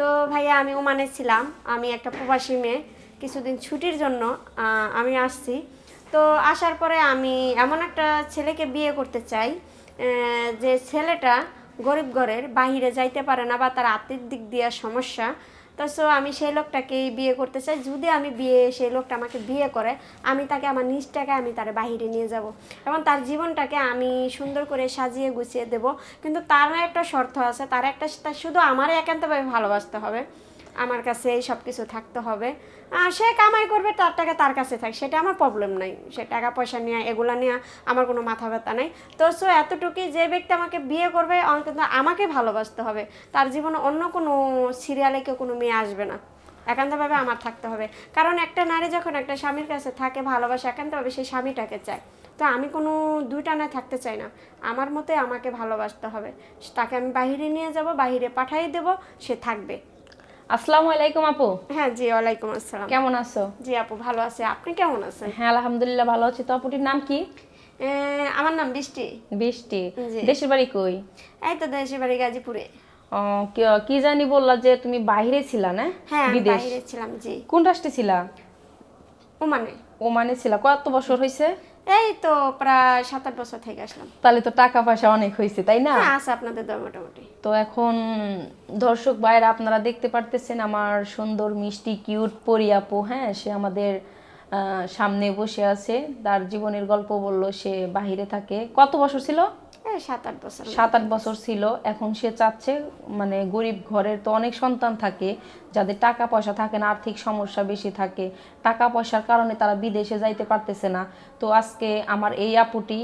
তো ভাইয়া, আমি ওমানে ছিলাম। আমি একটা প্রবাসী মেয়ে। কিছুদিন ছুটির জন্য আমি আসছি। তো আসার পরে আমি এমন একটা ছেলেকে বিয়ে করতে চাই যে ছেলেটা গরিব ঘরের, বাহিরে যাইতে পারে না বা তার আর্থিক দিক দিয়ে সমস্যা। তো সো আমি সেই লোকটাকেই বিয়ে করতে চাই। যদি আমি বিয়ে, সেই লোকটা আমাকে বিয়ে করে, আমি তাকে আমার নিজটাকে আমি তার বাহিরে নিয়ে যাব। এবং তার জীবনটাকে আমি সুন্দর করে সাজিয়ে গুছিয়ে দেব। কিন্তু তার একটা শর্ত আছে, তার একটা শুধু আমারই একান্তভাবে ভালোবাসতে হবে। আমার কাছে এই সব কিছু থাকতে হবে। সে কামাই করবে, তার টাকা তার কাছে থাক, সেটা আমার প্রবলেম নাই। সে টাকা পয়সা নিয়ে, এগুলা নিয়ে আমার কোনো মাথা ব্যথা নাই। তো সো এতটুকুই যে ব্যক্তি আমাকে বিয়ে করবে কিন্তু আমাকে ভালোবাসতে হবে। তার জীবনে অন্য কোনো সিরিয়ালে কেউ কোনো মেয়ে আসবে না। একান্তভাবে আমার থাকতে হবে। কারণ একটা নারী যখন একটা স্বামীর কাছে থাকে, ভালোবাসে, একান্তভাবে সেই স্বামীটাকে চায়। তো, আমি কোনো দুইটা না থাকতে চাই না। আমার মতে আমাকে ভালোবাসতে হবে। তাকে আমি বাহিরে নিয়ে যাব, বাহিরে পাঠিয়ে দেব, সে থাকবে। আসসালামু আলাইকুম আপু। হ্যাঁ জি ওয়ালাইকুম আসসালাম। কেমন আছো? জি আপু ভালো আছে। আপনি কেমন আছেন? হ্যাঁ আলহামদুলিল্লাহ ভালো আছি। তো আপুটির নাম কি? আমার নাম বৃষ্টি। বৃষ্টি। দেশের বাড়ি কই? এই তো দেশের বাড়ি গাজীপুরে। ও, কি- জানি বললা যে তুমি বাইরে ছিলা না? হ্যাঁ বিদেশ। বাইরে ছিলাম জি। কোন রাষ্ট্রে ছিলা? ওমানে। ওমানে ছিলা। কত বছর হয়েছে এই তো প্রায় সাত আট বছর থেকে আসলাম। তাহলে তো টাকা পয়সা অনেক হয়েছে তাই না? হ্যাঁ আছে আপনাদের দর মোটামুটি। তো এখন দর্শক ভাইরা আপনারা দেখতে পারতেছেন আমার সুন্দর মিষ্টি কিউট পরি আপু হ্যাঁ সে আমাদের আহ, সামনে বসে আছে। তার জীবনের গল্প বলল সে বাহিরে থাকে। কত বছর ছিল? সাত আট বছর সাত আট বছর ছিল। এখন সে চাচ্ছে মানে গরিব ঘরের তো অনেক সন্তান থাকে যাদের টাকা পয়সা থাকে না আর্থিক সমস্যা বেশি থাকে। টাকা পয়সার কারণে তারা বিদেশে যাইতে পারতেছে না। তো আজকে আমার এই আপুটি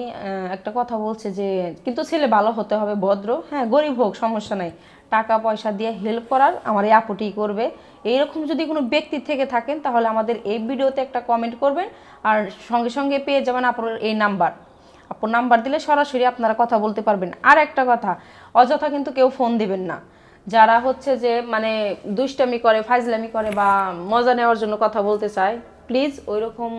একটা কথা বলছে যে কিন্তু ছেলে ভালো হতে হবে ভদ্র। হ্যাঁ গরিব হোক সমস্যা নাই। টাকা পয়সা দিয়ে হেল্প করার আমার এই আপুটি করবে। এইরকম যদি কোনো ব্যক্তি থেকে থাকেন তাহলে আমাদের এই ভিডিওতে একটা কমেন্ট করবেন। আর সঙ্গে সঙ্গে পেয়ে যাবেন আপনার এই নাম্বার আপু নাম্বার দিলে সরাসরি আপনারা কথা বলতে পারবেন। আর একটা কথা, অযথা কিন্তু কেউ ফোন দিবেন না। যারা হচ্ছে যে মানে দুষ্টামি করে ফাইজলামি করে বা মজা নেওয়ার জন্য কথা বলতে চায় প্লিজ ওই রকম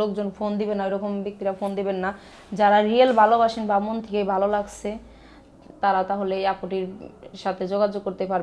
লোকজন ফোন দিবেন না, ওইরকম ব্যক্তিরা ফোন দিবেন না। যারা রিয়েল ভালোবাসেন বা মন থেকে ভালো লাগছে, তারা তাহলে এই আপুটির সাথে যোগাযোগ করতে পারবেন।